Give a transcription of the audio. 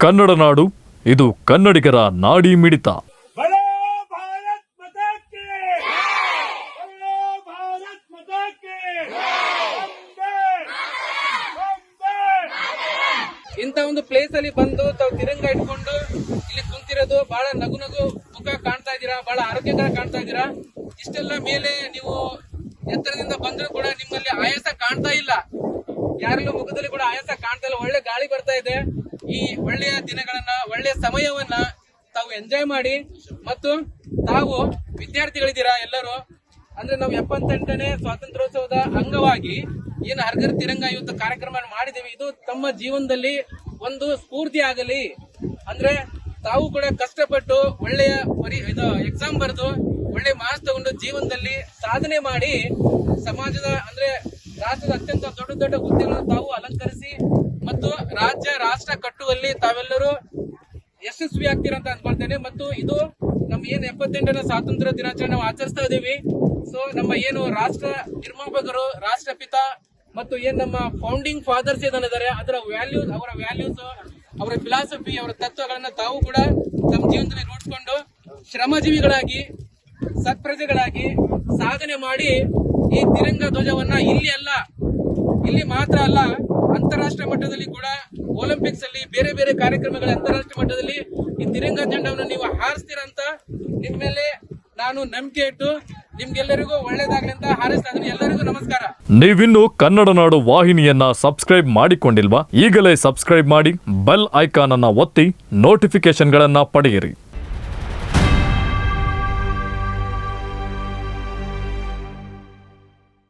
ಕನ್ನಡ ನಾಡು ಇದು ಕನ್ನಡಿಗರ ನಾಡಿ ಮಿಡಿತ. ಇಂತ ಒಂದು ಪ್ಲೇಸ್ ಅಲ್ಲಿ ಬಂದು ತಾವು ತಿರಂಗ ಇಟ್ಕೊಂಡು ಇಲ್ಲಿ ಕುಂತಿರೋದು ಬಹಳ ನಗು ನಗು ಮುಖ ಕಾಣ್ತಾ ಇದೀರಾ ಬಹಳ ಆರೋಗ್ಯಕರ ಕಾಣ್ತಾ ಇದ್ದೀರಾ? ಇಷ್ಟೆಲ್ಲ ಮೇಲೆ ನೀವು ಎತ್ತರದಿಂದ ಬಂದ್ರು ಕೂಡ ನಿಮ್ಮಲ್ಲಿ ಆಯಾಸ ಕಾಣ್ತಾ ಇಲ್ಲ. ಯಾರೆಲ್ಲ ಮುಖದಲ್ಲಿ ಗಾಳಿ ಬರ್ತಾ ಇದೆ. ಈ ಒಳ್ಳೆಯ ದಿನಗಳನ್ನ, ಒಳ್ಳೆಯ ಸಮಯವನ್ನ ತಾವು ಎಂಜಾಯ್ ಮಾಡಿ ಮತ್ತು ತಾವು ವಿದ್ಯಾರ್ಥಿಗಳಿದ್ದೀರಾ ಎಲ್ಲರೂ? ಅಂದ್ರೆ ನಾವು ಎಪ್ಪತ್ತೆಂಟನೇ ಸ್ವಾತಂತ್ರ್ಯೋತ್ಸವದ ಅಂಗವಾಗಿ ಏನು ಹರ್ಗರ್ ತಿರಂಗ ಇವತ್ತು ಕಾರ್ಯಕ್ರಮ ಮಾಡಿದ್ದೀವಿ. ಇದು ತಮ್ಮ ಜೀವನದಲ್ಲಿ ಒಂದು ಸ್ಫೂರ್ತಿ ಆಗಲಿ. ಅಂದ್ರೆ ತಾವು ಕೂಡ ಕಷ್ಟಪಟ್ಟು ಒಳ್ಳೆಯ ಪರಿ, ಇದು ಎಕ್ಸಾಮ್ ಬರೆದು ಒಳ್ಳೆ ಮಾರ್ಕ್ಸ್ ತಗೊಂಡು ಜೀವನದಲ್ಲಿ ಸಾಧನೆ ಮಾಡಿ ಸಮಾಜದ, ಅಂದ್ರೆ ರಾಷ್ಟ್ರದ ಅತ್ಯಂತ ದೊಡ್ಡ ದೊಡ್ಡ ಹುದ್ದೆಗಳನ್ನು ತಾವು ಅಲಂಕರಿಸಿ ರಾಜ್ಯ ರಾಷ್ಟ್ರ ಕಟ್ಟುವಲ್ಲಿ ತಾವೆಲ್ಲರೂ ಯಶಸ್ವಿ ಆಗ್ತೀರಂತ ಅನ್ಕೊಳ್ತೇನೆ. ಮತ್ತು ಇದು ನಮ್ಮ ಏನ್ ಎಪ್ಪತ್ತೆಂಟನೇ ಸ್ವಾತಂತ್ರ್ಯ ದಿನಾಚರಣೆ ನಾವು ಆಚರಿಸ್ತಾ ಇದೀವಿ ಸೊ ನಮ್ಮ ಏನು ರಾಷ್ಟ್ರ ನಿರ್ಮಾಪಕರು, ರಾಷ್ಟ್ರಪಿತ ಮತ್ತು ಏನ್ ನಮ್ಮ ಫೌಂಡಿಂಗ್ ಫಾದರ್ಸ್ ಏನಿದ್ದಾರೆ, ಅದರ ವ್ಯಾಲ್ಯೂಸ್ ಅವರ ವ್ಯಾಲ್ಯೂಸ್ ಅವರ ಫಿಲಾಸಫಿ ಅವರ ತತ್ವಗಳನ್ನ ತಾವು ಕೂಡ ತಮ್ಮ ಜೀವನದಲ್ಲಿ ರೂಢಿಸ್ಕೊಂಡು ಶ್ರಮಜೀವಿಗಳಾಗಿ, ಸತ್ಪ್ರಜೆಗಳಾಗಿ ಸಾಧನೆ ಮಾಡಿ ಈ ತಿರಂಗ ಧ್ವಜವನ್ನ ಇಲ್ಲಿ ಅಲ್ಲ, ಇಲ್ಲಿ ಮಾತ್ರ ಅಲ್ಲ ಅಂತಾರಾಷ್ಟ್ರೀಯ ಮಟ್ಟದಲ್ಲಿ ಕೂಡ ಒಲಿಂಪಿಕ್ಸ್ ಅಲ್ಲಿ ಬೇರೆ ಬೇರೆ ಕಾರ್ಯಕ್ರಮಗಳ ಅಂತಾರಾಷ್ಟ್ರೀಯ ಮಟ್ಟದಲ್ಲಿ ಈ ತಿರಂಗ ಜಂಡವನ್ನು ನೀವು ಹಾರಿಸ್ತೀರಾ ಅಂತ ನಿಮ್ಮ ಮೇಲೆ ನಾನು ನಂಬಿಕೆ ಇಟ್ಟು ನಿಮ್ಗೆಲ್ಲರಿಗೂ ಒಳ್ಳೇದಾಗ್ಲಿ ಅಂತ ಹಾರಿಸ್ತಾ ಇದ್ದೀನಿ. ಎಲ್ಲರಿಗೂ ನಮಸ್ಕಾರ. ನೀವಿನ್ನು ಕನ್ನಡ ನಾಡು ವಾಹಿನಿಯನ್ನ ಸಬ್ಸ್ಕ್ರೈಬ್ ಮಾಡಿಕೊಂಡಿಲ್ವಾ? ಈಗಲೇ ಸಬ್ಸ್ಕ್ರೈಬ್ ಮಾಡಿ ಬೆಲ್ ಐಕಾನ್ ಅನ್ನ ಒತ್ತಿ ನೋಟಿಫಿಕೇಶನ್ಗಳನ್ನ ಪಡೆಯಿರಿ.